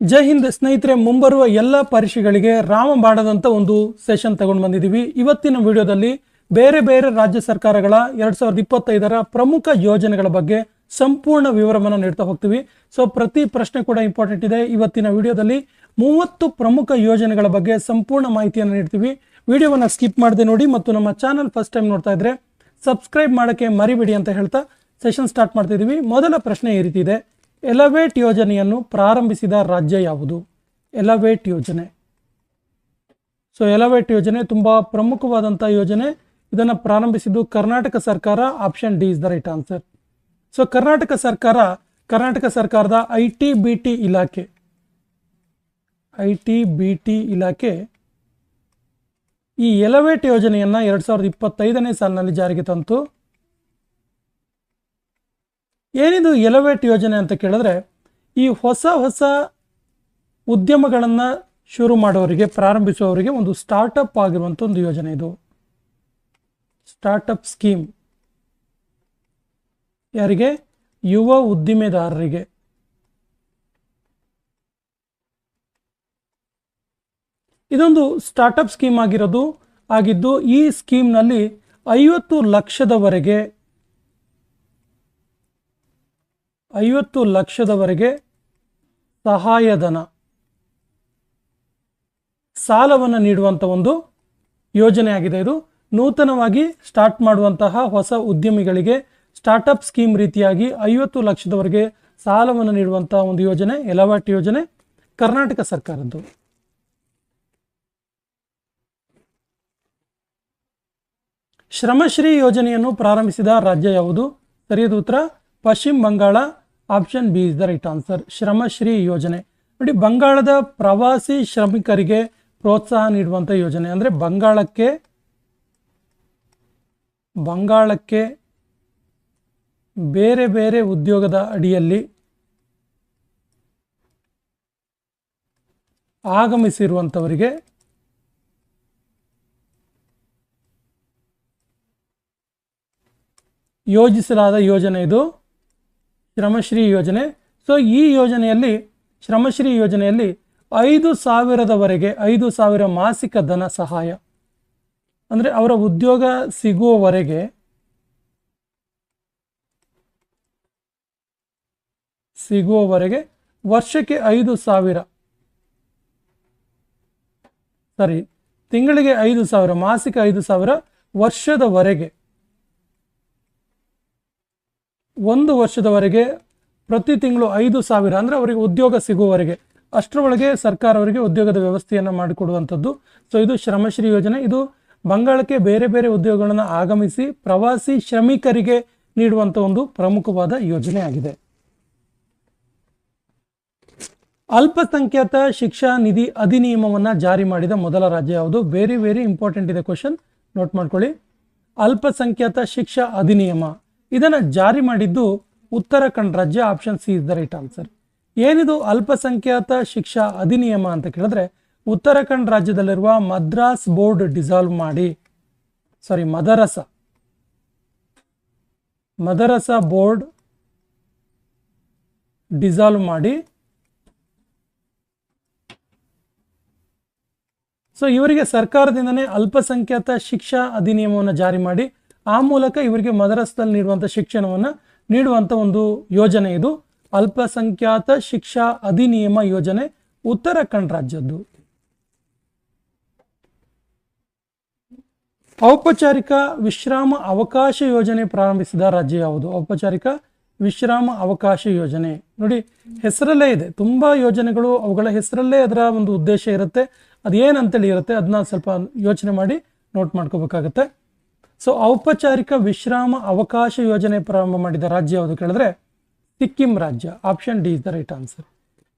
ಜೈ ಹಿಂದ್ ಸ್ನೇಹಿತರೆ, ಮುಂಬರುವ ಎಲ್ಲ ಪರೀಕ್ಷೆಗಳಿಗೆ ರಾಮಬಾಣದಂತ ಒಂದು ಸೆಷನ್ ತಗೊಂಡು ಬಂದಿದ್ದೀವಿ ಇವತ್ತಿನ ವಿಡಿಯೋದಲ್ಲಿ ಬೇರೆ ಬೇರೆ ರಾಜ್ಯ ಸರ್ಕಾರಗಳ ಎರಡ್ ಸಾವಿರದ ಇಪ್ಪತ್ತೈದರ ಪ್ರಮುಖ ಯೋಜನೆಗಳ ಬಗ್ಗೆ ಸಂಪೂರ್ಣ ವಿವರವನ್ನು ನೀಡ್ತಾ ಹೋಗ್ತೀವಿ. ಸೊ ಪ್ರತಿ ಪ್ರಶ್ನೆ ಕೂಡ ಇಂಪಾರ್ಟೆಂಟ್ ಇದೆ. ಇವತ್ತಿನ ವಿಡಿಯೋದಲ್ಲಿ ಮೂವತ್ತು ಪ್ರಮುಖ ಯೋಜನೆಗಳ ಬಗ್ಗೆ ಸಂಪೂರ್ಣ ಮಾಹಿತಿಯನ್ನು ನೀಡ್ತೀವಿ. ವಿಡಿಯೋವನ್ನು ಸ್ಕಿಪ್ ಮಾಡದೆ ನೋಡಿ ಮತ್ತು ನಮ್ಮ ಚಾನಲ್ ಫಸ್ಟ್ ಟೈಮ್ ನೋಡ್ತಾ ಇದ್ರೆ ಸಬ್ಸ್ಕ್ರೈಬ್ ಮಾಡೋಕ್ಕೆ ಮರಿಬೇಡಿ ಅಂತ ಹೇಳ್ತಾ ಸೆಷನ್ ಸ್ಟಾರ್ಟ್ ಮಾಡ್ತಿದ್ದೀವಿ ಮೊದಲ ಪ್ರಶ್ನೆ ಈ ರೀತಿ ಇದೆ. ಎಲವೇಟ್ ಯೋಜನೆಯನ್ನು ಪ್ರಾರಂಭಿಸಿದ ರಾಜ್ಯ ಯಾವುದು? ಎಲವೇಟ್ ಯೋಜನೆ. ಸೊ ಎಲವೇಟ್ ಯೋಜನೆ ತುಂಬ ಪ್ರಮುಖವಾದಂಥ ಯೋಜನೆ. ಇದನ್ನು ಪ್ರಾರಂಭಿಸಿದ್ದು ಕರ್ನಾಟಕ ಸರ್ಕಾರ. Option D is the right answer so Karnataka ಸರ್ಕಾರ, ಕರ್ನಾಟಕ ಸರ್ಕಾರದ ಐ ಟಿ ಬಿ ಟಿ ಇಲಾಖೆ. ಐ ಟಿ ಬಿ ಟಿ ಇಲಾಖೆ. ಈ ಎಲವೇಟ್ ಯೋಜನೆಯನ್ನು ಎರಡು ಸಾವಿರದ ಇಪ್ಪತ್ತೈದನೇ ಸಾಲಿನಲ್ಲಿ ಜಾರಿಗೆ ತಂತು. ಏನಿದು ಎಲವೇಟ್ ಯೋಜನೆ ಅಂತ ಕೇಳಿದ್ರೆ, ಈ ಹೊಸ ಹೊಸ ಉದ್ಯಮಗಳನ್ನು ಶುರು ಮಾಡೋರಿಗೆ, ಪ್ರಾರಂಭಿಸುವವರಿಗೆ ಒಂದು ಸ್ಟಾರ್ಟಪ್ ಆಗಿರುವಂಥ ಒಂದು ಯೋಜನೆ ಇದು. ಸ್ಟಾರ್ಟಪ್ ಸ್ಕೀಮ್ ಯಾರಿಗೆ? ಯುವ ಉದ್ದಿಮೆದಾರರಿಗೆ. ಇದೊಂದು ಸ್ಟಾರ್ಟಪ್ ಸ್ಕೀಮ್ ಆಗಿರೋದು, ಆಗಿದ್ದು ಈ ಸ್ಕೀಮ್ನಲ್ಲಿ ಐವತ್ತು ಲಕ್ಷದವರೆಗೆ ಐವತ್ತು ಲಕ್ಷದವರೆಗೆ ಸಹಾಯಧನ. ಸಾಲವನ್ನು ನೀಡುವಂಥ ಒಂದು ಯೋಜನೆ ಆಗಿದೆ ಇದು. ನೂತನವಾಗಿ ಸ್ಟಾರ್ಟ್ ಮಾಡುವಂತಹ ಹೊಸ ಉದ್ಯಮಿಗಳಿಗೆ ಸ್ಟಾರ್ಟಪ್ ಸ್ಕೀಮ್ ರೀತಿಯಾಗಿ ಐವತ್ತು ಲಕ್ಷದವರೆಗೆ ಸಾಲವನ್ನು ನೀಡುವಂತಹ ಒಂದು ಯೋಜನೆ, ಎಲವಾಟ್ ಯೋಜನೆ, ಕರ್ನಾಟಕ ಸರ್ಕಾರದ್ದು. ಶ್ರಮಶ್ರೀ ಯೋಜನೆಯನ್ನು ಪ್ರಾರಂಭಿಸಿದ ರಾಜ್ಯ ಯಾವುದು? ಸರಿಯಾದ ಉತ್ತರ? Paschim Bangala option B is the right answer. Shramashree ಯೋಜನೆ. ನೋಡಿ, ಬಂಗಾಳದ ಪ್ರವಾಸಿ ಶ್ರಮಿಕರಿಗೆ ಪ್ರೋತ್ಸಾಹ ನೀಡುವಂಥ ಯೋಜನೆ ಅಂದರೆ ಬಂಗಾಳಕ್ಕೆ ಬಂಗಾಳಕ್ಕೆ ಬೇರೆ ಬೇರೆ ಉದ್ಯೋಗದ ಅಡಿಯಲ್ಲಿ ಆಗಮಿಸಿರುವಂಥವರಿಗೆ ಯೋಜಿಸಲಾದ ಯೋಜನೆ ಇದು. ಶ್ರಮಶ್ರೀ ಯೋಜನೆ. ಸೊ ಈ ಯೋಜನೆಯಲ್ಲಿ, ಶ್ರಮಶ್ರೀ ಯೋಜನೆಯಲ್ಲಿ ಐದು ಸಾವಿರದವರೆಗೆ ಐದು ಸಾವಿರ ಮಾಸಿಕ ಧನ ಸಹಾಯ. ಅಂದರೆ ಅವರ ಉದ್ಯೋಗ ಸಿಗುವವರೆಗೆ ಸಿಗುವವರೆಗೆ ವರ್ಷಕ್ಕೆ ಐದು ಸಾವಿರ. ಸರಿ ತಿಂಗಳಿಗೆ ಐದು ಸಾವಿರ, ಮಾಸಿಕ ಐದು ಸಾವಿರ ವರ್ಷದವರೆಗೆ. ಒಂದು ವರ್ಷದವರೆಗೆ ಪ್ರತಿ ತಿಂಗಳು ಐದು ಸಾವಿರ ಅಂದರೆ ಅವರಿಗೆ ಉದ್ಯೋಗ ಸಿಗುವವರೆಗೆ. ಅಷ್ಟರೊಳಗೆ ಸರ್ಕಾರ ಅವರಿಗೆ ಉದ್ಯೋಗದ ವ್ಯವಸ್ಥೆಯನ್ನು ಮಾಡಿಕೊಡುವಂಥದ್ದು. ಸೊ ಇದು ಶ್ರಮಶ್ರೀ ಯೋಜನೆ. ಇದು ಬಂಗಾಳಕ್ಕೆ ಬೇರೆ ಬೇರೆ ಉದ್ಯೋಗಗಳನ್ನು ಆಗಮಿಸಿ ಪ್ರವಾಸಿ ಶ್ರಮಿಕರಿಗೆ ನೀಡುವಂಥ ಒಂದು ಪ್ರಮುಖವಾದ ಯೋಜನೆ ಆಗಿದೆ. ಅಲ್ಪಸಂಖ್ಯಾತ ಶಿಕ್ಷಾ ನಿಧಿ ಅಧಿನಿಯಮವನ್ನು ಜಾರಿ ಮಾಡಿದ ಮೊದಲ ರಾಜ್ಯ ಯಾವುದು? ವೆರಿ ವೆರಿ ಇಂಪಾರ್ಟೆಂಟ್ ಇದೆ ಕ್ವಶನ್ ನೋಟ್ ಮಾಡ್ಕೊಳ್ಳಿ. ಅಲ್ಪಸಂಖ್ಯಾತ ಶಿಕ್ಷಾ ಅಧಿನಿಯಮ. ಇದನ್ನು ಜಾರಿ ಮಾಡಿದ್ದು ಉತ್ತರಾಖಂಡ್ ರಾಜ್ಯ option C is the right answer ಏನಿದು ಅಲ್ಪಸಂಖ್ಯಾತ ಶಿಕ್ಷಾ ಅಧಿನಿಯಮ ಅಂತ ಕೇಳಿದ್ರೆ ಉತ್ತರಾಖಂಡ್ ರಾಜ್ಯದಲ್ಲಿರುವ ಮದ್ರಾಸ್ ಬೋರ್ಡ್ ಡಿಸಾಲ್ವ್ ಮಾಡಿ. ಸಾರಿ ಮದರಸ. ಮದರಸ ಬೋರ್ಡ್ ಡಿಸಾಲ್ವ್ ಮಾಡಿ. ಸೊ ಇವರಿಗೆ ಸರ್ಕಾರದಿಂದನೇ ಅಲ್ಪಸಂಖ್ಯಾತ ಶಿಕ್ಷಾ ಅಧಿನಿಯಮವನ್ನು ಜಾರಿ ಮಾಡಿ. ಆ ಮೂಲಕ ಇವರಿಗೆ ಮದರಸದಲ್ಲಿ ನೀಡುವಂಥ ಶಿಕ್ಷಣವನ್ನು ನೀಡುವಂಥ ಒಂದು ಯೋಜನೆ ಇದು. ಅಲ್ಪಸಂಖ್ಯಾತ ಶಿಕ್ಷಾ ಅಧಿನಿಯಮ ಯೋಜನೆ ಉತ್ತರಾಖಂಡ್ ರಾಜ್ಯದ್ದು. ಔಪಚಾರಿಕ ವಿಶ್ರಾಮ ಅವಕಾಶ ಯೋಜನೆ ಪ್ರಾರಂಭಿಸಿದ ರಾಜ್ಯ ಯಾವುದು? ಔಪಚಾರಿಕ ವಿಶ್ರಾಮ ಅವಕಾಶ ಯೋಜನೆ. ನೋಡಿ, ಹೆಸರಲ್ಲೇ ಇದೆ. ತುಂಬ ಯೋಜನೆಗಳು, ಅವುಗಳ ಹೆಸರಲ್ಲೇ ಅದರ ಒಂದು ಉದ್ದೇಶ ಇರುತ್ತೆ. ಅದೇನಂತೇಳಿ ಇರುತ್ತೆ ಅದನ್ನ ಸ್ವಲ್ಪ ಯೋಚನೆ ಮಾಡಿ ನೋಟ್ ಮಾಡ್ಕೋಬೇಕಾಗತ್ತೆ. ಸೊ ಔಪಚಾರಿಕ ವಿಶ್ರಾಮ ಅವಕಾಶ ಯೋಜನೆ ಪ್ರಾರಂಭ ಮಾಡಿದ ರಾಜ್ಯ ಯಾವುದು ಕೇಳಿದ್ರೆ ಸಿಕ್ಕಿಂ ರಾಜ್ಯ. Option D is the right answer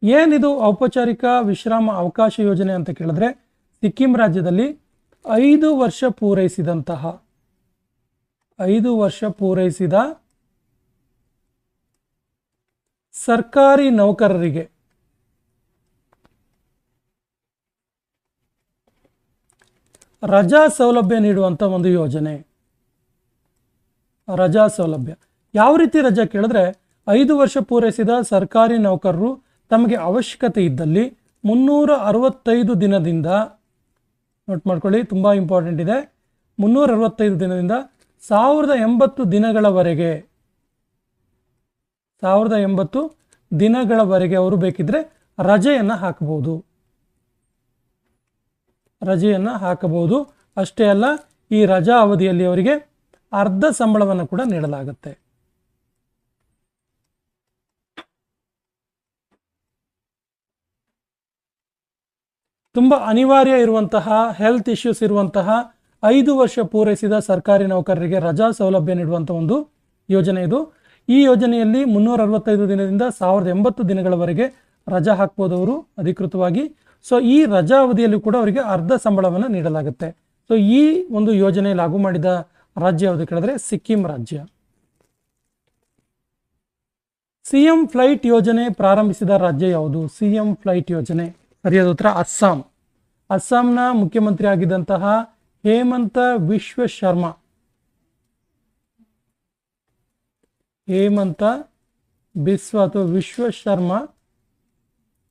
ಏನಿದು ಔಪಚಾರಿಕ ವಿಶ್ರಾಮ ಅವಕಾಶ ಯೋಜನೆ ಅಂತ ಕೇಳಿದ್ರೆ ಸಿಕ್ಕಿಂ ರಾಜ್ಯದಲ್ಲಿ ಐದು ವರ್ಷ ಪೂರೈಸಿದಂತಹ, ಐದು ವರ್ಷ ಪೂರೈಸಿದ ಸರ್ಕಾರಿ ನೌಕರರಿಗೆ ರಜಾ ಸೌಲಭ್ಯ ನೀಡುವಂಥ ಒಂದು ಯೋಜನೆ. ರಜಾ ಸೌಲಭ್ಯ. ಯಾವ ರೀತಿ ರಜಾ ಕೇಳಿದ್ರೆ ಐದು ವರ್ಷ ಪೂರೈಸಿದ ಸರ್ಕಾರಿ ನೌಕರರು ತಮಗೆ ಅವಶ್ಯಕತೆ ಇದ್ದಲ್ಲಿ ಮುನ್ನೂರ ಅರವತ್ತೈದು ದಿನದಿಂದ ನೋಟ್ ಮಾಡ್ಕೊಳ್ಳಿ, ತುಂಬ ಇಂಪಾರ್ಟೆಂಟ್ ಇದೆ. ಮುನ್ನೂರ ಅರವತ್ತೈದು ದಿನದಿಂದ ಸಾವಿರದ ಎಂಬತ್ತು ದಿನಗಳವರೆಗೆ, ಸಾವಿರದ ಎಂಬತ್ತು ದಿನಗಳವರೆಗೆ ಅವರು ಬೇಕಿದ್ರೆ ರಜೆಯನ್ನು ಹಾಕಬಹುದು. ರಜೆಯನ್ನು ಹಾಕಬಹುದು. ಅಷ್ಟೇ ಅಲ್ಲ, ಈ ರಜಾ ಅವಧಿಯಲ್ಲಿ ಅವರಿಗೆ ಅರ್ಧ ಸಂಬಳವನ್ನು ಕೂಡ ನೀಡಲಾಗುತ್ತೆ. ತುಂಬ ಅನಿವಾರ್ಯ ಇರುವಂತಹ ಹೆಲ್ತ್ ಇಶ್ಯೂಸ್ ಇರುವಂತಹ ಐದು ವರ್ಷ ಪೂರೈಸಿದ ಸರ್ಕಾರಿ ನೌಕರರಿಗೆ ರಜಾ ಸೌಲಭ್ಯ ನೀಡುವಂಥ ಒಂದು ಯೋಜನೆ ಇದು. ಈ ಯೋಜನೆಯಲ್ಲಿ ಮುನ್ನೂರ ಅರವತ್ತೈದು ದಿನದಿಂದ ಸಾವಿರದ ಎಂಬತ್ತು ದಿನಗಳವರೆಗೆ ರಜಾ ಹಾಕ್ಬೋದು ಅವರು ಅಧಿಕೃತವಾಗಿ. ಸೊ ಈ ರಜಾ ಅವಧಿಯಲ್ಲಿ ಕೂಡ ಅವರಿಗೆ ಅರ್ಧ ಸಂಬಳವನ್ನು ನೀಡಲಾಗುತ್ತೆ. ಸೊ ಈ ಒಂದು ಯೋಜನೆ ಲಾಗು ಮಾಡಿದ ರಾಜ್ಯ ಯಾವುದು ಕೇಳಿದ್ರೆ? ಸಿಕ್ಕಿಂ ರಾಜ್ಯ. ಸಿಎಂ ಫ್ಲೈಟ್ ಯೋಜನೆ ಪ್ರಾರಂಭಿಸಿದ ರಾಜ್ಯ ಯಾವುದು? ಸಿಎಂ ಫ್ಲೈಟ್ ಯೋಜನೆ. ಸರಿಯಾದ ಉತ್ತರ, ಅಸ್ಸಾಂ. ಅಸ್ಸಾಂನ ಮುಖ್ಯಮಂತ್ರಿ ಆಗಿದ್ದಂತಹ ಹೇಮಂತ ವಿಶ್ವ ಶರ್ಮಾ. ಹೇಮಂತ ಬಿಸ್ವ ಅಥವಾ ವಿಶ್ವ ಶರ್ಮಾ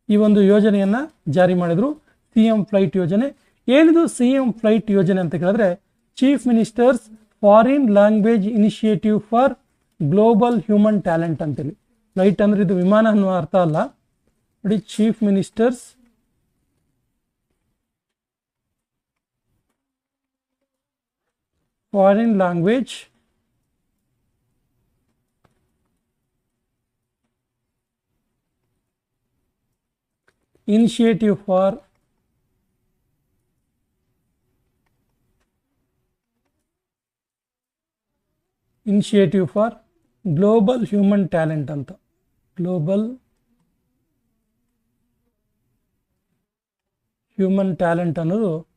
ಈ ಒಂದು ಯೋಜನೆಯನ್ನ ಜಾರಿ ಮಾಡಿದ್ರು. ಸಿಎಂ ಫ್ಲೈಟ್ ಯೋಜನೆ. ಏನಿದು ಸಿಎಂ ಫ್ಲೈಟ್ ಯೋಜನೆ ಅಂತ ಕೇಳಿದ್ರೆ, chief ministers foreign language initiative for global human talent ಅಂತೇಳಿ. ಫ್ಲೈಟ್ ಅಂದ್ರೆ ಇದು ವಿಮಾನ ಅನ್ನುವ ಅರ್ಥ ಅಲ್ಲ. ನೋಡಿ chief ministers foreign language initiative for initiative for global human talent ಅಂತ. ಗ್ಲೋಬಲ್ ಹ್ಯೂಮನ್ ಟ್ಯಾಲೆಂಟ್ ಅನ್ನೋದು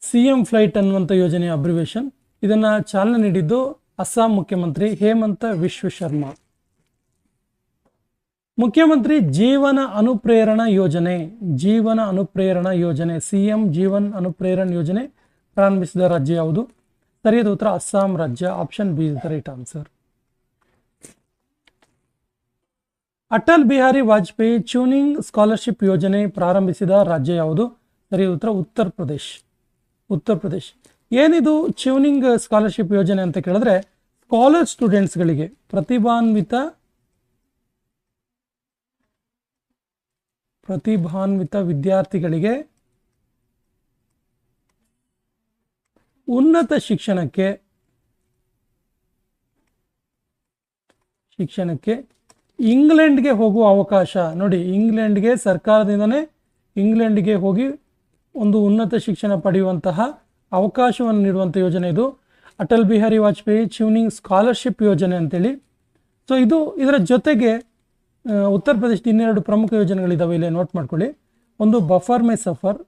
ಸಿ ಎಂ ಫ್ಲೈಟ್ ಅನ್ನುವಂಥ ಯೋಜನೆಯ ಅಬ್ರಿವೇಶನ್ ಇದನ್ನು ಚಾಲನೆ ನೀಡಿದ್ದು ಅಸ್ಸಾಂ ಮುಖ್ಯಮಂತ್ರಿ ಹೇಮಂತ ವಿಶ್ವ ಶರ್ಮಾ. ಮುಖ್ಯಮಂತ್ರಿ ಜೀವನ ಅನುಪ್ರೇರಣಾ ಯೋಜನೆ, ಜೀವನ ಅನುಪ್ರೇರಣಾ ಯೋಜನೆ, ಸಿಎಂ ಜೀವನ್ ಅನುಪ್ರೇರಣ ಯೋಜನೆ ಪ್ರಾರಂಭಿಸಿದ ರಾಜ್ಯ ಯಾವುದು? ಸರಿಯಾದ ಉತ್ತರ ಅಸ್ಸಾಂ ರಾಜ್ಯ. Option B is the right answer Atal Bihari Vajpayee tuning scholarship ಯೋಜನೆ ಪ್ರಾರಂಭಿಸಿದ ರಾಜ್ಯ ಯಾವುದು? ಸರಿಯಾದ ಉತ್ತರ ಉತ್ತರ ಪ್ರದೇಶ್. ಉತ್ತರ ಪ್ರದೇಶ್. ಏನಿದು ಚೂನಿಂಗ್ ಸ್ಕಾಲರ್ಶಿಪ್ ಯೋಜನೆ ಅಂತ ಕೇಳಿದ್ರೆ ಸ್ಕಾಲರ್ ಸ್ಟೂಡೆಂಟ್ಸ್ಗಳಿಗೆ ಪ್ರತಿಭಾನ್ವಿತ ಪ್ರತಿಭಾನ್ವಿತ ವಿದ್ಯಾರ್ಥಿಗಳಿಗೆ ಉನ್ನತ ಶಿಕ್ಷಣಕ್ಕೆ ಶಿಕ್ಷಣಕ್ಕೆ ಇಂಗ್ಲೆಂಡ್ಗೆ ಹೋಗುವ ಅವಕಾಶ. ನೋಡಿ, ಇಂಗ್ಲೆಂಡ್ಗೆ ಸರ್ಕಾರದಿಂದನೇ ಇಂಗ್ಲೆಂಡ್ಗೆ ಹೋಗಿ ಒಂದು ಉನ್ನತ ಶಿಕ್ಷಣ ಪಡೆಯುವಂತಹ ಅವಕಾಶವನ್ನು ನೀಡುವಂಥ ಯೋಜನೆ ಇದು. ಅಟಲ್ ಬಿಹಾರಿ ವಾಜಪೇಯಿ ಟ್ಯೂನಿಂಗ್ ಸ್ಕಾಲರ್ಶಿಪ್ ಯೋಜನೆ ಅಂತೇಳಿ. ಸೊ ಇದು ಇದರ ಜೊತೆಗೆ ಉತ್ತರ ಪ್ರದೇಶದ ಇನ್ನೆರಡು ಪ್ರಮುಖ ಯೋಜನೆಗಳಿದ್ದಾವೆ ಇಲ್ಲಿ ನೋಟ್ ಮಾಡ್ಕೊಳ್ಳಿ. ಒಂದು ಬಫರ್ ಮೈ ಸಫರ್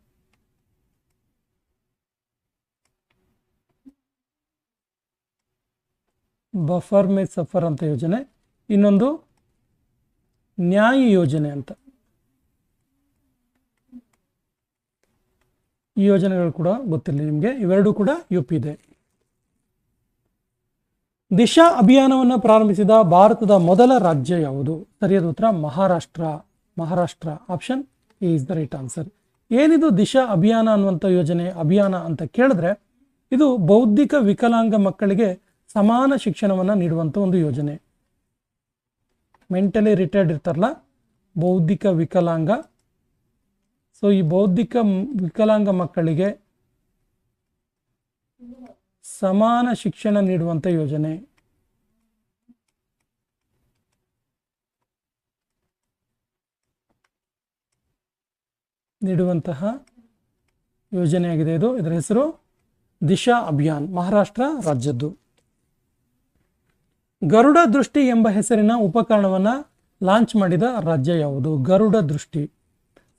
ಬಫರ್ ಮೇ ಸಫರ್ ಅಂತ ಯೋಜನೆ, ಇನ್ನೊಂದು ನ್ಯಾಯ ಯೋಜನೆ ಅಂತ. ಈ ಯೋಜನೆಗಳು ಕೂಡ ಗೊತ್ತಿಲ್ಲ ನಿಮಗೆ, ಇವೆರಡೂ ಕೂಡ ಯು ಪಿ ಇದೆ. ದಿಶಾ ಅಭಿಯಾನವನ್ನು ಪ್ರಾರಂಭಿಸಿದ ಭಾರತದ ಮೊದಲ ರಾಜ್ಯ ಯಾವುದು? ಸರಿಯಾದ ಉತ್ತರ, Maharashtra. Maharashtra option is the right answer ಏನಿದು ದಿಶಾ ಅಭಿಯಾನ ಅನ್ನುವಂಥ ಯೋಜನೆ, ಅಭಿಯಾನ ಅಂತ ಕೇಳಿದ್ರೆ, ಇದು ಬೌದ್ಧಿಕ ವಿಕಲಾಂಗ ಮಕ್ಕಳಿಗೆ ಸಮಾನ ಶಿಕ್ಷಣವನ್ನು ನೀಡುವಂಥ ಒಂದು ಯೋಜನೆ. ಮೆಂಟಲಿ ರಿಟೈರ್ಡ್ ಇರ್ತಾರಲ್ಲ, ಬೌದ್ಧಿಕ ವಿಕಲಾಂಗ. ಸೊ ಈ ಬೌದ್ಧಿಕ ವಿಕಲಾಂಗ ಮಕ್ಕಳಿಗೆ ಸಮಾನ ಶಿಕ್ಷಣ ನೀಡುವಂಥ ಯೋಜನೆ. ನೀಡುವಂತಹ ಯೋಜನೆಯಾಗಿದೆ ಇದು. ಇದರ ಹೆಸರು ದಿಶಾ ಅಭಿಯಾನ್, ಮಹಾರಾಷ್ಟ್ರ ರಾಜ್ಯದ್ದು. ಗರುಡ ದೃಷ್ಟಿ ಎಂಬ ಹೆಸರಿನ ಉಪಕರಣವನ್ನು ಲಾಂಚ್ ಮಾಡಿದ ರಾಜ್ಯ ಯಾವುದು? ಗರುಡ ದೃಷ್ಟಿ.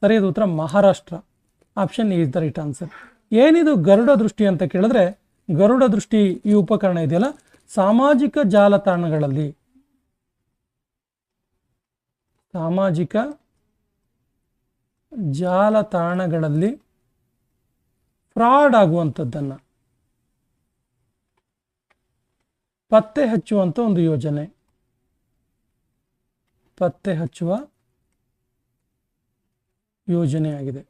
ಸರಿಯಾದ ಉತ್ತರ Maharashtra. Option is the right answer ಏನಿದು ಗರುಡ ದೃಷ್ಟಿ ಅಂತ ಕೇಳಿದ್ರೆ, ಗರುಡ ದೃಷ್ಟಿ ಈ ಉಪಕರಣ ಇದೆಯಲ್ಲ? ಸಾಮಾಜಿಕ ಜಾಲತಾಣಗಳಲ್ಲಿ. ಸಾಮಾಜಿಕ ಜಾಲತಾಣಗಳಲ್ಲಿ ಫ್ರಾಡ್ ಆಗುವಂಥದ್ದನ್ನು ಪತ್ತೆ ಹಚ್ಚುವಂಥ ಒಂದು ಯೋಜನೆ. ಪತ್ತೆ ಹಚ್ಚುವ ಯೋಜನೆಯಾಗಿದೆ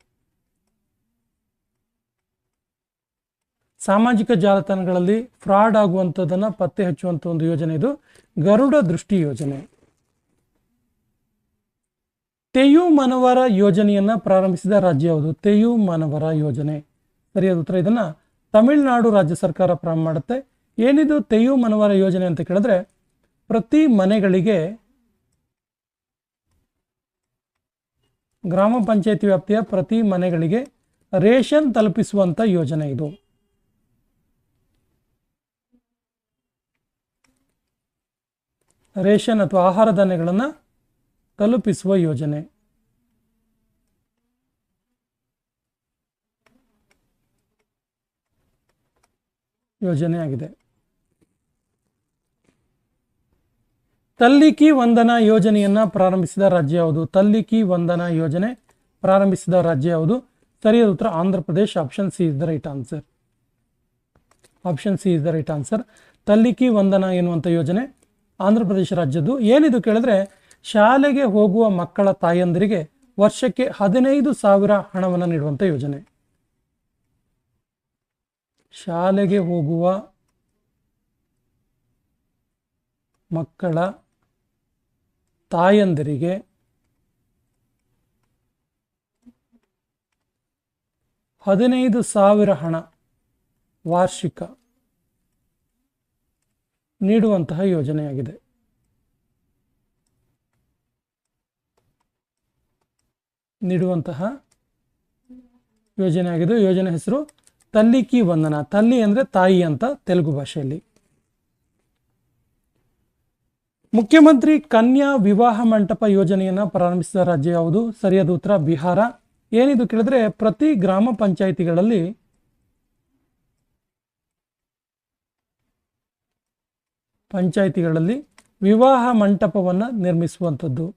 ಸಾಮಾಜಿಕ ಜಾಲತಾಣಗಳಲ್ಲಿ ಫ್ರಾಡ್ ಆಗುವಂಥದ್ದನ್ನು ಪತ್ತೆ ಹಚ್ಚುವಂಥ ಒಂದು ಯೋಜನೆ ಇದು. ಗರುಡ ದೃಷ್ಟಿ ಯೋಜನೆ. ತೆಯು ಮನವರ ಯೋಜನೆಯನ್ನು ಪ್ರಾರಂಭಿಸಿದ ರಾಜ್ಯ ಯಾವುದು? ತೆಯು ಮನವರ ಯೋಜನೆ. ಸರಿಯಾದ ಉತ್ತರ ಇದನ್ನ ತಮಿಳುನಾಡು ರಾಜ್ಯ ಸರ್ಕಾರ ಪ್ರಾರಂಭ ಮಾಡುತ್ತೆ. ಏನಿದು ತೆಯು ಮನವರ ಯೋಜನೆ ಅಂತ ಕೇಳಿದ್ರೆ ಪ್ರತಿ ಮನೆಗಳಿಗೆ ಗ್ರಾಮ ಪಂಚಾಯತಿ ವ್ಯಾಪ್ತಿಯ ಪ್ರತಿ ಮನೆಗಳಿಗೆ ರೇಷನ್ ತಲುಪಿಸುವಂಥ ಯೋಜನೆ ಇದು. ರೇಷನ್ ಅಥವಾ ಆಹಾರ ಧಾನ್ಯಗಳನ್ನು ತಲುಪಿಸುವ ಯೋಜನೆ. ಯೋಜನೆ ತಲ್ಲಿಕಿ ವಂದನ ಯೋಜನೆಯನ್ನ ಪ್ರಾರಂಭಿಸಿದ ರಾಜ್ಯ ಯಾವುದು? ತಲ್ಲಿಕಿ ವಂದನ ಯೋಜನೆ ಪ್ರಾರಂಭಿಸಿದ ರಾಜ್ಯ ಯಾವುದು? ಸರಿಯಾದ ಉತ್ತರ Andhra Pradesh. Option C is the right answer option C is the right answer Talliki Vandana ಎನ್ನುವಂಥ ಯೋಜನೆ ಆಂಧ್ರ ಪ್ರದೇಶ ರಾಜ್ಯದ್ದು. ಏನಿದು ಕೇಳಿದ್ರೆ, ಶಾಲೆಗೆ ಹೋಗುವ ಮಕ್ಕಳ ತಾಯಂದಿರಿಗೆ ವರ್ಷಕ್ಕೆ ಹದಿನೈದು ಸಾವಿರ ಹಣವನ್ನು ನೀಡುವಂಥ ಯೋಜನೆ. ಶಾಲೆಗೆ ಹೋಗುವ ಮಕ್ಕಳ ತಾಯಂದಿರಿಗೆ ಹದಿನೈದು ಸಾವಿರ ಹಣ ವಾರ್ಷಿಕ ನೀಡುವಂತಹ ಯೋಜನೆಯಾಗಿದೆ. ನೀಡುವಂತಹ ಯೋಜನೆ ಆಗಿದೆ ಯೋಜನೆ ಹೆಸರು ತಲ್ಲಿಕಿ ವಂದನ. ತಲ್ಲಿ ಅಂದರೆ ತಾಯಿ ಅಂತ ತೆಲುಗು ಭಾಷೆಯಲ್ಲಿ. ಮುಖ್ಯಮಂತ್ರಿ ಕನ್ಯಾ ವಿವಾಹ ಮಂಟಪ ಯೋಜನೆಯನ್ನು ಪ್ರಾರಂಭಿಸಿದ ರಾಜ್ಯ ಯಾವುದು? ಸರಿಯಾದ ಉತ್ತರ, ಬಿಹಾರ. ಏನಿದು ಕೇಳಿದ್ರೆ ಪ್ರತಿ ಗ್ರಾಮ ಪಂಚಾಯಿತಿಗಳಲ್ಲಿ ಪಂಚಾಯಿತಿಗಳಲ್ಲಿ ವಿವಾಹ ಮಂಟಪವನ್ನು ನಿರ್ಮಿಸುವಂಥದ್ದು.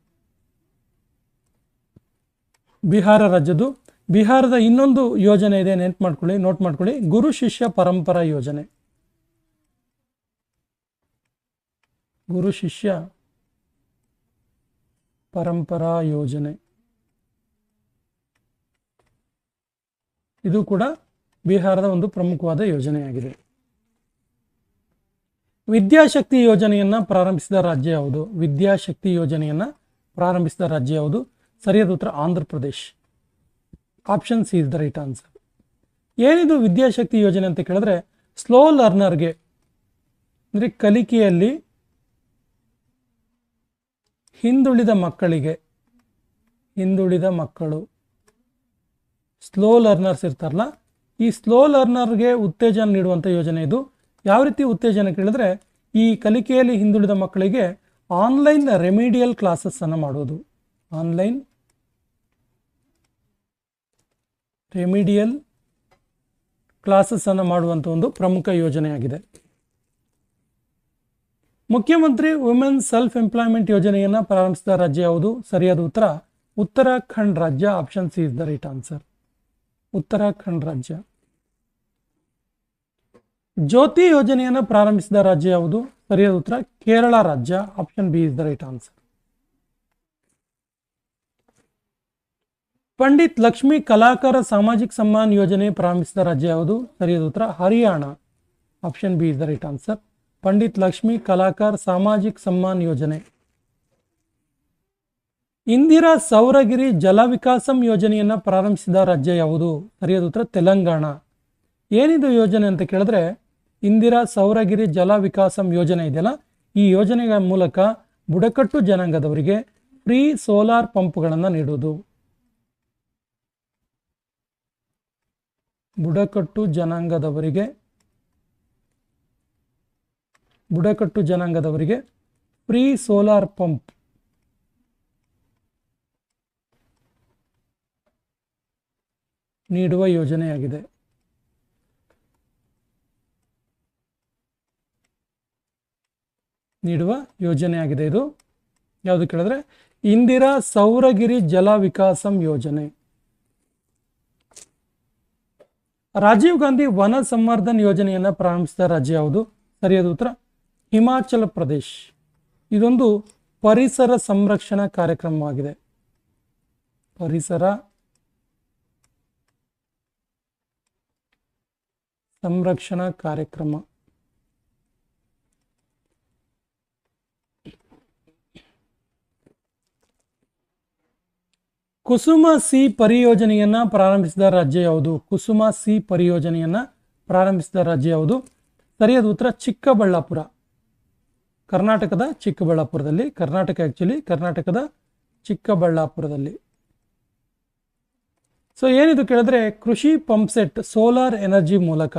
ಬಿಹಾರ ರಾಜ್ಯದ್ದು. ಬಿಹಾರದ ಇನ್ನೊಂದು ಯೋಜನೆ ಇದೆ, ನೆನ್ಪು ಮಾಡ್ಕೊಳ್ಳಿ, ನೋಟ್ ಮಾಡ್ಕೊಳ್ಳಿ. ಗುರು ಶಿಷ್ಯ ಪರಂಪರಾ ಯೋಜನೆ. ಗುರು ಶಿಷ್ಯ ಪರಂಪರಾ ಯೋಜನೆ. ಇದು ಕೂಡ ಬಿಹಾರದ ಒಂದು ಪ್ರಮುಖವಾದ ಯೋಜನೆಯಾಗಿದೆ. ವಿದ್ಯಾಶಕ್ತಿ ಯೋಜನೆಯನ್ನ ಪ್ರಾರಂಭಿಸಿದ ರಾಜ್ಯ ಯಾವುದು? ವಿದ್ಯಾಶಕ್ತಿ ಯೋಜನೆಯನ್ನ ಪ್ರಾರಂಭಿಸಿದ ರಾಜ್ಯ ಯಾವುದು? ಸರಿಯಾದ ಉತ್ತರ Andhra Pradesh. Option C is the right answer ಏನಿದು ವಿದ್ಯಾಶಕ್ತಿ ಯೋಜನೆ ಅಂತ ಕೇಳಿದ್ರೆ ಸ್ಲೋ ಲರ್ನರ್ಗೆ ಅಂದರೆ ಕಲಿಕೆಯಲ್ಲಿ ಹಿಂದುಳಿದ ಮಕ್ಕಳಿಗೆ, ಹಿಂದುಳಿದ ಮಕ್ಕಳು ಸ್ಲೋ ಲರ್ನರ್ಸ್ ಇರ್ತಾರಲ್ಲ, ಈ ಸ್ಲೋ ಲರ್ನರ್ಗೆ ಉತ್ತೇಜನ ನೀಡುವಂಥ ಯೋಜನೆ ಇದು. ಯಾವ ರೀತಿ ಉತ್ತೇಜನ ಕೇಳಿದ್ರೆ, ಈ ಕಲಿಕೆಯಲ್ಲಿ ಹಿಂದುಳಿದ ಮಕ್ಕಳಿಗೆ ಆನ್ಲೈನ್ ರೆಮಿಡಿಯಲ್ ಕ್ಲಾಸಸ್ಸನ್ನು ಮಾಡೋದು. ಆನ್ಲೈನ್ ರೆಮಿಡಿಯಲ್ ಕ್ಲಾಸಸ್ಸನ್ನು ಮಾಡುವಂಥ ಒಂದು ಪ್ರಮುಖ ಯೋಜನೆಯಾಗಿದೆ. ಮುಖ್ಯಮಂತ್ರಿ ವುಮೆನ್ ಸೆಲ್ಫ್ ಎಂಪ್ಲಾಯ್ಮೆಂಟ್ ಯೋಜನೆಯನ್ನು ಪ್ರಾರಂಭಿಸಿದ ರಾಜ್ಯ ಯಾವುದು? ಸರಿಯಾದ ಉತ್ತರ, ಉತ್ತರಾಖಂಡ್ ರಾಜ್ಯ, option C is the right answer. Uttarakhand ರಾಜ್ಯ. ಜ್ಯೋತಿ ಯೋಜನೆಯನ್ನು ಪ್ರಾರಂಭಿಸಿದ ರಾಜ್ಯ ಯಾವುದು? ಸರಿಯಾದ ಉತ್ತರ, ಕೇರಳ ರಾಜ್ಯ, option B is the right answer. Pandit Lakshmi ಕಲಾಕಾರ ಸಾಮಾಜಿಕ ಸಮ್ಮಾನ್ ಯೋಜನೆ ಪ್ರಾರಂಭಿಸಿದ ರಾಜ್ಯ ಯಾವುದು? ಸರಿಯಾದ ಉತ್ತರ, Haryana, option B is the right answer. Pandit Lakshmi ಕಲಾಕಾರ್ ಸಾಮಾಜಿಕ ಸಮ್ಮಾನ್ ಯೋಜನೆ. ಇಂದಿರಾ ಸೌರಗಿರಿ ಜಲ ವಿಕಾಸಂ ಯೋಜನೆಯನ್ನ ಪ್ರಾರಂಭಿಸಿದ ರಾಜ್ಯ ಯಾವುದು? ಸರಿಯಾದ ಉತ್ತರ ತೆಲಂಗಾಣ. ಏನಿದು ಯೋಜನೆ ಅಂತ ಕೇಳಿದ್ರೆ ಇಂದಿರಾ ಸೌರಗಿರಿ ಜಲ ವಿಕಾಸಂ ಯೋಜನೆ ಇದೆಯಲ್ಲ, ಈ ಯೋಜನೆಗಳ ಮೂಲಕ ಬುಡಕಟ್ಟು ಜನಾಂಗದವರಿಗೆ ಫ್ರೀ ಸೋಲಾರ್ ಪಂಪ್ಗಳನ್ನು ನೀಡುವುದು. ಬುಡಕಟ್ಟು ಜನಾಂಗದವರಿಗೆ ಬುಡಕಟ್ಟು ಜನಾಂಗದವರಿಗೆ ಫ್ರೀ ಸೋಲಾರ್ ಪಂಪ್. ನೀಡುವ ಯೋಜನೆಯಾಗಿದೆ. ನೀಡುವ ಯೋಜನೆಯಾಗಿದೆ ಇದು. ಯಾವುದು ಕೇಳಿದ್ರೆ ಇಂದಿರಾ ಸೌರಗಿರಿ ಜಲ ವಿಕಾಸಂ ಯೋಜನೆ. ರಾಜೀವ್ ಗಾಂಧಿ ವನ ಸಂವರ್ಧನ್ ಯೋಜನೆಯನ್ನು ಪ್ರಾರಂಭಿಸಿದ ರಾಜ್ಯ ಯಾವುದು? ಸರಿಯಾದ ಉತ್ತರ? ಹಿಮಾಚಲ ಪ್ರದೇಶ್. ಇದೊಂದು ಪರಿಸರ ಸಂರಕ್ಷಣಾ ಕಾರ್ಯಕ್ರಮವಾಗಿದೆ ಪರಿಸರ ಸಂರಕ್ಷಣಾ ಕಾರ್ಯಕ್ರಮ. ಕುಸುಮ ಸಿ ಪರಿಯೋಜನೆಯನ್ನ ಪ್ರಾರಂಭಿಸಿದ ರಾಜ್ಯ ಯಾವುದು? ಕುಸುಮ ಸಿ ಪರಿಯೋಜನೆಯನ್ನ ಪ್ರಾರಂಭಿಸಿದ ರಾಜ್ಯ ಯಾವುದು? ಸರಿಯಾದ ಉತ್ತರ ಚಿಕ್ಕಬಳ್ಳಾಪುರ. ಕರ್ನಾಟಕದ ಚಿಕ್ಕಬಳ್ಳಾಪುರದಲ್ಲಿ, ಕರ್ನಾಟಕ ಆ್ಯಕ್ಚುಲಿ ಕರ್ನಾಟಕದ ಚಿಕ್ಕಬಳ್ಳಾಪುರದಲ್ಲಿ. ಸೊ ಏನಿದು ಕೇಳಿದ್ರೆ ಕೃಷಿ ಪಂಪ್ಸೆಟ್ ಸೋಲಾರ್ ಎನರ್ಜಿ ಮೂಲಕ.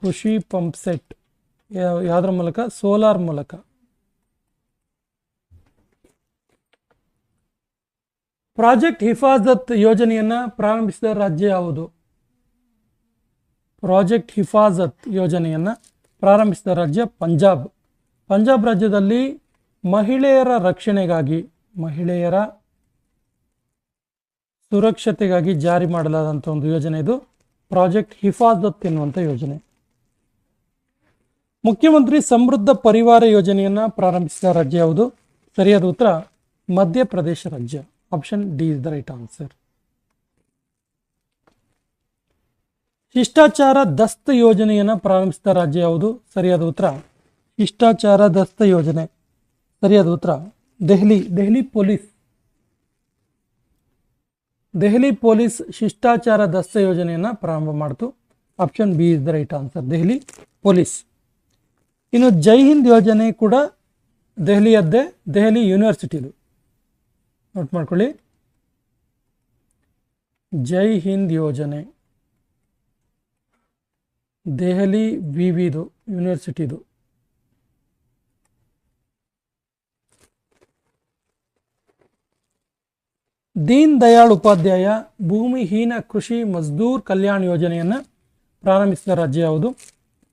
ಕೃಷಿ ಪಂಪ್ಸೆಟ್ ಯಾವುದ್ರ ಮೂಲಕ? ಸೋಲಾರ್ ಮೂಲಕ. ಪ್ರಾಜೆಕ್ಟ್ ಹಿಫಾಜತ್ ಯೋಜನೆಯನ್ನು ಪ್ರಾರಂಭಿಸಿದ ರಾಜ್ಯ ಯಾವುದು? ಪ್ರಾಜೆಕ್ಟ್ ಹಿಫಾಜತ್ ಯೋಜನೆಯನ್ನು ಪ್ರಾರಂಭಿಸಿದ ರಾಜ್ಯ ಪಂಜಾಬ್. ಪಂಜಾಬ್ ರಾಜ್ಯದಲ್ಲಿ ಮಹಿಳೆಯರ ರಕ್ಷಣೆಗಾಗಿ, ಮಹಿಳೆಯರ ಸುರಕ್ಷತೆಗಾಗಿ ಜಾರಿ ಮಾಡಲಾದಂಥ ಒಂದು ಯೋಜನೆ ಇದು. ಪ್ರಾಜೆಕ್ಟ್ ಹಿಫಾಜತ್ ಎನ್ನುವಂಥ ಯೋಜನೆ. ಮುಖ್ಯಮಂತ್ರಿ ಸಮೃದ್ಧ ಪರಿವಾರ ಯೋಜನೆಯನ್ನು ಪ್ರಾರಂಭಿಸಿದ ರಾಜ್ಯ ಯಾವುದು? ಸರಿಯಾದ ಉತ್ತರ ಮಧ್ಯಪ್ರದೇಶ ರಾಜ್ಯ. Option D is the right answer. ಶಿಷ್ಟಾಚಾರ ದಸ್ತ ಯೋಜನೆಯನ್ನು ಪ್ರಾರಂಭಿಸಿದ ರಾಜ್ಯ ಯಾವುದು? ಸರಿಯಾದ ಉತ್ತರ, ಶಿಷ್ಟಾಚಾರ ದಸ್ತ ಯೋಜನೆ. ಸರಿಯಾದ ಉತ್ತರ, ದೆಹಲಿ ದೆಹಲಿ ಪೊಲೀಸ್. ದೆಹಲಿ ಪೊಲೀಸ್ ಶಿಷ್ಟಾಚಾರ ದಸ್ತ ಯೋಜನೆಯನ್ನು ಪ್ರಾರಂಭ ಮಾಡಿತು. Option B is the right answer, Delhi police. ಇನ್ನು ಜೈ ಹಿಂದ್ ಯೋಜನೆ ಕೂಡ ದೆಹಲಿಯದ್ದೇ, ದೆಹಲಿ ಯೂನಿವರ್ಸಿಟಿದು. ನೋಟ್ ಮಾಡ್ಕೊಳ್ಳಿ. ಜೈ ಹಿಂದ್ ಯೋಜನೆ. ದೆಹಲಿ ವಿವಿದು ಯೂನಿವರ್ಸಿಟಿದು. ದೀನ್ ದಯಾಳ್ ಉಪಾಧ್ಯಾಯ ಭೂಮಿಹೀನ ಕೃಷಿ ಮಜ್ದೂರ್ ಕಲ್ಯಾಣ ಯೋಜನೆಯನ್ನು ಪ್ರಾರಂಭಿಸಿದ ರಾಜ್ಯ ಯಾವುದು?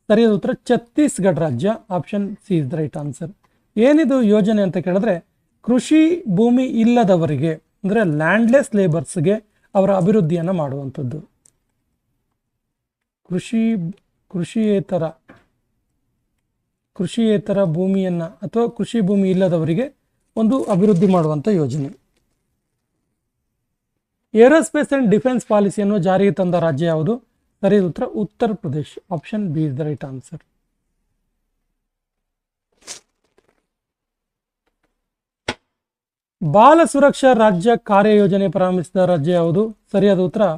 ಸರಿಯಾದ ಉತ್ತರ, ಛತ್ತೀಸ್ಗಢ ರಾಜ್ಯ. Option C is the right answer ಏನಿದು ಯೋಜನೆ ಅಂತ ಕೇಳಿದ್ರೆ, ಕೃಷಿ ಭೂಮಿ ಇಲ್ಲದವರಿಗೆ, ಅಂದರೆ ಲ್ಯಾಂಡ್ಲೆಸ್ ಲೇಬರ್ಸ್ಗೆ ಅವರ ಅಭಿವೃದ್ಧಿಯನ್ನು ಮಾಡುವಂಥದ್ದು. ಕೃಷಿ ಕೃಷಿಯೇತರ ಕೃಷಿಯೇತರ ಭೂಮಿಯನ್ನು ಅಥವಾ ಕೃಷಿ ಭೂಮಿ ಇಲ್ಲದವರಿಗೆ ಒಂದು ಅಭಿವೃದ್ಧಿ ಮಾಡುವಂಥ ಯೋಜನೆ. ಏರೋಸ್ಪೇಸ್ ಅಂಡ್ ಡಿಫೆನ್ಸ್ ಪಾಲಿಸಿಯನ್ನು ಜಾರಿಗೆ ತಂದ ರಾಜ್ಯ ಯಾವುದು? ಸರಿಯಾದ ಉತ್ತರ Uttar Pradesh. Option B is the right answer. ಬಾಲ ಸುರಕ್ಷಾ ರಾಜ್ಯ ಕಾರ್ಯಯೋಜನೆ ಪ್ರಾರಂಭಿಸಿದ ರಾಜ್ಯ ಯಾವುದು? ಸರಿಯಾದ ಉತ್ತರ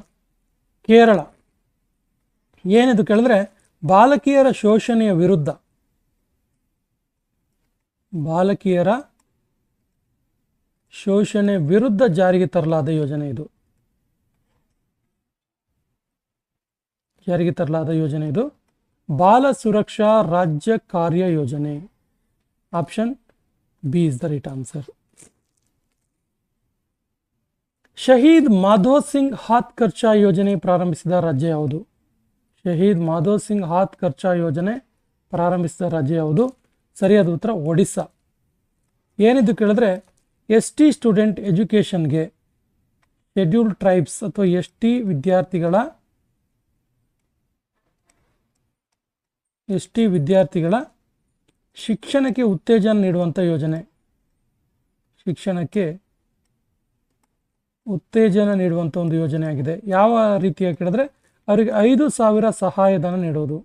ಕೇರಳ. ಏನಿದು ಕೇಳಿದ್ರೆ ಬಾಲಕಿಯರ ಶೋಷಣೆಯ ವಿರುದ್ಧ. ಬಾಲಕಿಯರ ಶೋಷಣೆ ವಿರುದ್ಧ ಜಾರಿಗೆ ತರಲಾದ ಯೋಜನೆ ಇದು. ಜಾರಿಗೆ ತರಲಾದ ಯೋಜನೆ ಇದು. ಬಾಲ ಸುರಕ್ಷಾ ರಾಜ್ಯ ಕಾರ್ಯ ಯೋಜನೆ. Option B is the right answer. Shaheed Madho Singh Haat ಖರ್ಚಾ ಯೋಜನೆ ಪ್ರಾರಂಭಿಸಿದ ರಾಜ್ಯ ಯಾವುದು? ಶಹೀದ್ ಮಾಧವ್ ಸಿಂಗ್ ಹಾತ್ ಖರ್ಚಾ ಯೋಜನೆ ಪ್ರಾರಂಭಿಸಿದ ರಾಜ್ಯ ಯಾವುದು? ಸರಿಯಾದ ಉತ್ತರ ಒಡಿಸ್ಸಾ. ಏನಿದ್ದು ಕೇಳಿದ್ರೆ ಎಸ್ ಟಿ ಸ್ಟೂಡೆಂಟ್ ಎಜುಕೇಷನ್ಗೆ ಶೆಡ್ಯೂಲ್ಡ್ ಟ್ರೈಬ್ಸ್ ಅಥವಾ ಎಸ್ ಟಿ ವಿದ್ಯಾರ್ಥಿಗಳ ಎಸ್ ಟಿ ವಿದ್ಯಾರ್ಥಿಗಳ ಶಿಕ್ಷಣಕ್ಕೆ ಉತ್ತೇಜನ ನೀಡುವಂಥ ಯೋಜನೆ. ಶಿಕ್ಷಣಕ್ಕೆ ಉತ್ತೇಜನ ನೀಡುವಂಥ ಒಂದು ಯೋಜನೆ ಆಗಿದೆ ಯಾವ ರೀತಿಯಾಗಿ ಕೇಳಿದ್ರೆ ಅವರಿಗೆ ಐದು ಸಾವಿರ ಸಹಾಯಧನ ನೀಡುವುದು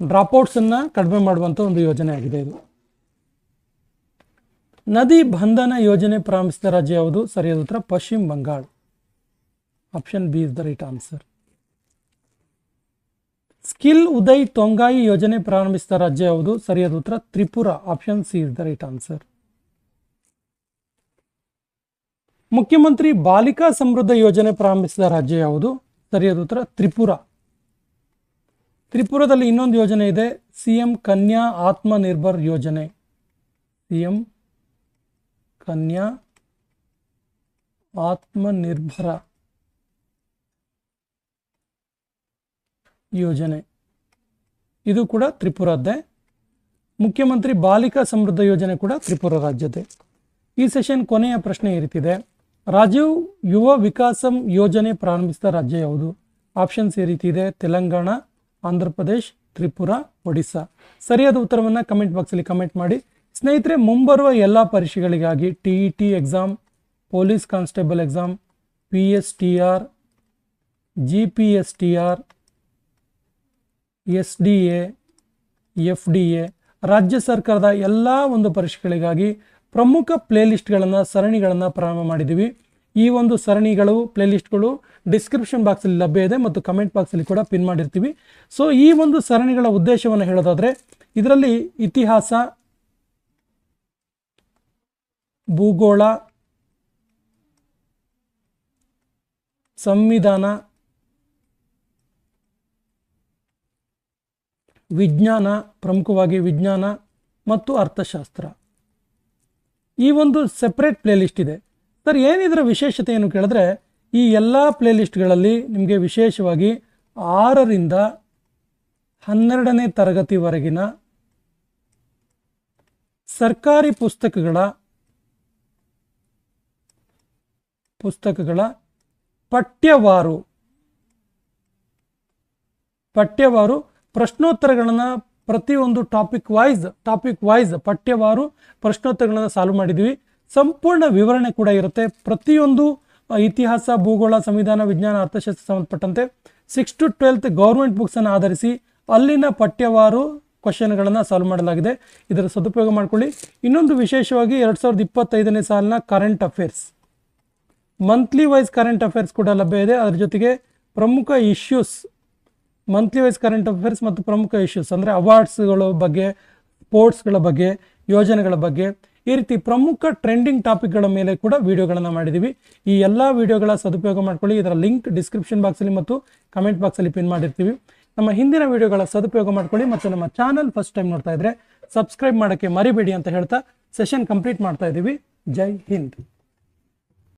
ಡ್ರಾಪ್ಔಟ್ಸನ್ನು ಕಡಿಮೆ ಮಾಡುವಂಥ ಒಂದು ಯೋಜನೆ ಆಗಿದೆ ಇದು. ನದಿ ಬಂಧನ ಯೋಜನೆ ಪ್ರಾರಂಭಿಸಿದ ರಾಜ್ಯ ಯಾವುದು? ಸರಿಯಾದ ಉತ್ತರ Paschim Bangala. Option B is the right answer skill Uday ತೊಂಗಾಯಿ ಯೋಜನೆ ಪ್ರಾರಂಭಿಸಿದ ರಾಜ್ಯ ಯಾವುದು? ಸರಿಯಾದ ಉತ್ತರ Tripura. Option C is the right answer ಮುಖ್ಯಮಂತ್ರಿ ಬಾಲಿಕಾ ಸಮೃದ್ಧ ಯೋಜನೆ ಪ್ರಾರಂಭಿಸಿದ ರಾಜ್ಯ ಯಾವುದು? ಸರಿಯಾದ ಉತ್ತರ, ತ್ರಿಪುರ. ತ್ರಿಪುರದಲ್ಲಿ ಇನ್ನೊಂದು ಯೋಜನೆ ಇದೆ ಸಿ ಎಂ ಕನ್ಯಾ ಆತ್ಮನಿರ್ಭರ್ ಯೋಜನೆ. ಸಿ ಎಂ ಕನ್ಯಾ ಆತ್ಮನಿರ್ಭರ ಯೋಜನೆ. ಇದು ಕೂಡ ತ್ರಿಪುರದ್ದೇ. ಮುಖ್ಯಮಂತ್ರಿ ಬಾಲಿಕಾ ಸಮೃದ್ಧ ಯೋಜನೆ ಕೂಡ ತ್ರಿಪುರ ರಾಜ್ಯದ್ದೇ. ಈ ಸೆಷನ್ ಕೊನೆಯ ಪ್ರಶ್ನೆ ಇರುತ್ತಿದೆ ರಾಜೀವ್ ಯುವ ವಿಕಾಸಂ ಯೋಜನೆ ಪ್ರಾರಂಭಿಸಿದ ರಾಜ್ಯ ಯಾವುದು? ಆಪ್ಷನ್ಸ್ ಈ ರೀತಿ ಇದೆ. ತೆಲಂಗಾಣ, ಆಂಧ್ರ ಪ್ರದೇಶ್, ತ್ರಿಪುರ, ಒಡಿಸ್ಸಾ. ಸರಿಯಾದ ಉತ್ತರವನ್ನು ಕಮೆಂಟ್ ಬಾಕ್ಸಲ್ಲಿ ಕಮೆಂಟ್ ಮಾಡಿ. ಸ್ನೇಹಿತರೆ, ಮುಂಬರುವ ಎಲ್ಲ ಪರೀಕ್ಷೆಗಳಿಗಾಗಿ T E T exam police constable exam P S T R G P S T R S D F D A ರಾಜ್ಯ ಸರ್ಕಾರದ ಎಲ್ಲ ಒಂದು ಪರೀಕ್ಷೆಗಳಿಗಾಗಿ ಪ್ರಮುಖ ಪ್ಲೇಲಿಸ್ಟ್ಗಳನ್ನು, ಸರಣಿಗಳನ್ನು ಪ್ರಾರಂಭ ಮಾಡಿದ್ದೀವಿ. ಈ ಒಂದು ಸರಣಿಗಳು, ಪ್ಲೇಲಿಸ್ಟ್ಗಳು ಡಿಸ್ಕ್ರಿಪ್ಷನ್ ಬಾಕ್ಸಲ್ಲಿ ಲಭ್ಯ ಇದೆ ಮತ್ತು ಕಮೆಂಟ್ ಬಾಕ್ಸಲ್ಲಿ ಕೂಡ ಪಿನ್ ಮಾಡಿರ್ತೀವಿ. ಸೊ, ಈ ಒಂದು ಸರಣಿಗಳ ಉದ್ದೇಶವನ್ನು ಹೇಳೋದಾದರೆ, ಇದರಲ್ಲಿ ಇತಿಹಾಸ, ಭೂಗೋಳ, ಸಂವಿಧಾನ, ವಿಜ್ಞಾನ, ಪ್ರಮುಖವಾಗಿ ವಿಜ್ಞಾನ ಮತ್ತು ಅರ್ಥಶಾಸ್ತ್ರ. ಈ ಒಂದು ಸೆಪ್ರೇಟ್ ಪ್ಲೇಲಿಸ್ಟ್ ಇದೆ. ಸರ್, ಏನಿದರ ವಿಶೇಷತೆ ಏನು ಕೇಳಿದ್ರೆ, ಈ ಎಲ್ಲ ಪ್ಲೇಲಿಸ್ಟ್ಗಳಲ್ಲಿ ನಿಮಗೆ ವಿಶೇಷವಾಗಿ ಆರರಿಂದ ಹನ್ನೆರಡನೇ ತರಗತಿವರೆಗಿನ ಸರ್ಕಾರಿ ಪುಸ್ತಕಗಳ ಪುಸ್ತಕಗಳ ಪಠ್ಯವಾರು ಪಠ್ಯವಾರು ಪ್ರಶ್ನೋತ್ತರಗಳನ್ನು ಪ್ರತಿಯೊಂದು ಟಾಪಿಕ್ ವೈಸ್ ಟಾಪಿಕ್ ವೈಸ್ ಪಠ್ಯವಾರು ಪ್ರಶ್ನೋತ್ತರಗಳನ್ನು ಸಾಲ್ವ್ ಮಾಡಿದ್ದೀವಿ. ಸಂಪೂರ್ಣ ವಿವರಣೆ ಕೂಡ ಇರುತ್ತೆ. ಪ್ರತಿಯೊಂದು ಇತಿಹಾಸ, ಭೂಗೋಳ, ಸಂವಿಧಾನ, ವಿಜ್ಞಾನ, ಅರ್ಥಶಾಸ್ತ್ರ ಸಂಬಂಧಪಟ್ಟಂತೆ ಸಿಕ್ಸ್ ಟು ಟ್ವೆಲ್ತ್ ಗೌರ್ಮೆಂಟ್ ಬುಕ್ಸನ್ನು ಆಧರಿಸಿ ಅಲ್ಲಿನ ಪಠ್ಯವಾರು ಕ್ವಶನ್ಗಳನ್ನು ಸಾಲ್ವ್ ಮಾಡಲಾಗಿದೆ. ಇದರ ಸದುಪಯೋಗ ಮಾಡಿಕೊಳ್ಳಿ. ಇನ್ನೊಂದು ವಿಶೇಷವಾಗಿ ಎರಡು ಸಾವಿರದ ಇಪ್ಪತ್ತೈದನೇ ಸಾಲಿನ current affairs monthly wise current affairs ಕೂಡ ಲಭ್ಯ ಇದೆ. ಅದರ ಜೊತೆಗೆ ಪ್ರಮುಖ issues monthly wise current affairs ಮತ್ತು ಪ್ರಮುಖ ಇಶ್ಯೂಸ್ ಅಂದರೆ ಅವಾರ್ಡ್ಸ್ಗಳ ಬಗ್ಗೆ ಸ್ಪೋರ್ಟ್ಸ್ಗಳ ಬಗ್ಗೆ, ಯೋಜನೆಗಳ ಬಗ್ಗೆ ಈ ರೀತಿ ಪ್ರಮುಖ ಟ್ರೆಂಡಿಂಗ್ ಟಾಪಿಕ್ಗಳ ಮೇಲೆ ಕೂಡ ವಿಡಿಯೋಗಳನ್ನು ಮಾಡಿದ್ದೀವಿ ಈ ಎಲ್ಲ ವಿಡಿಯೋಗಳ ಸದುಪಯೋಗ ಮಾಡ್ಕೊಳ್ಳಿ. ಇದರ ಲಿಂಕ್ ಡಿಸ್ಕ್ರಿಪ್ಷನ್ ಬಾಕ್ಸಲ್ಲಿ ಮತ್ತು ಕಮೆಂಟ್ ಬಾಕ್ಸಲ್ಲಿ ಪಿನ್ ಮಾಡಿರ್ತೀವಿ. ನಮ್ಮ ಹಿಂದಿನ ವಿಡಿಯೋಗಳ ಸದುಪಯೋಗ ಮಾಡ್ಕೊಳ್ಳಿ ಮತ್ತು ನಮ್ಮ ಚಾನಲ್ ಫಸ್ಟ್ ಟೈಮ್ ನೋಡ್ತಾ ಇದ್ರೆ ಸಬ್ಸ್ಕ್ರೈಬ್ ಮಾಡೋಕ್ಕೆ ಮರಿಬೇಡಿ ಅಂತ ಹೇಳ್ತಾ ಸೆಷನ್ ಕಂಪ್ಲೀಟ್ ಮಾಡ್ತಾ ಇದ್ದೀವಿ ಜೈ ಹಿಂದ್.